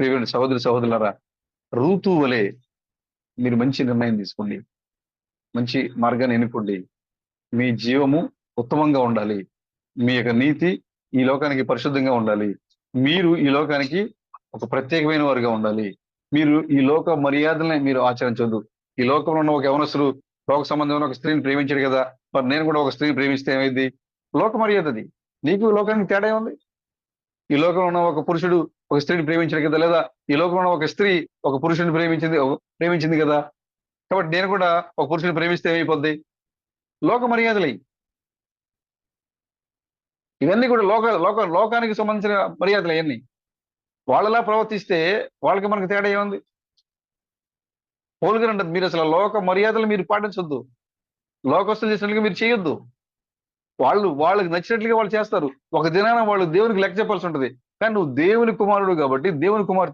ప్రియమైన సహోదరి సహోదరులరా రూతు వలె మీరు మంచి నిర్ణయం తీసుకోండి. మంచి మార్గాన్ని ఎన్నుకోండి. మీ జీవము ఉత్తమంగా ఉండాలి. మీ యొక్క నీతి ఈ లోకానికి పరిశుద్ధంగా ఉండాలి. మీరు ఈ లోకానికి ఒక ప్రత్యేకమైన వారుగా ఉండాలి. మీరు ఈ లోక మర్యాదల్ని మీరు ఆచరించొద్దు ఈ లోకంలో ఉన్న ఒక యవనసులు లోక సంబంధమైన ఒక స్త్రీని ప్రేమించాడు కదా మరి నేను కూడా ఒక స్త్రీని ప్రేమిస్తే ఏమైంది? లోక మర్యాద అది నీకు లోకానికి తేడా ఉంది ఈ లోకంలో ఉన్న ఒక పురుషుడు ఒక స్త్రీని ప్రేమించాడు కదా లేదా ఈ లోకంలో ఉన్న ఒక స్త్రీ ఒక పురుషుని ప్రేమించింది ప్రేమించింది కదా. కాబట్టి నేను కూడా ఒక పురుషుని ప్రేమిస్తే ఏమైపోద్ది? లోక మర్యాదలే. ఇవన్నీ కూడా లోక లోక లోకానికి సంబంధించిన మర్యాదలు అవన్నీ. వాళ్ళలా ప్రవర్తిస్తే వాళ్ళకి మనకి తేడా ఏముంది? పోలుగా అంటారు మీరు అసలు లోక మర్యాదలు మీరు పాటించొద్దు. లోకస్తులు చేసినట్లుగా మీరు చేయొద్దు. వాళ్ళు వాళ్ళకి నచ్చినట్లుగా వాళ్ళు చేస్తారు. ఒక దినాన వాళ్ళు దేవునికి లెక్క చెప్పాల్సి ఉంటుంది. కానీ నువ్వు దేవుని కుమారుడు కాబట్టి దేవుని కుమార్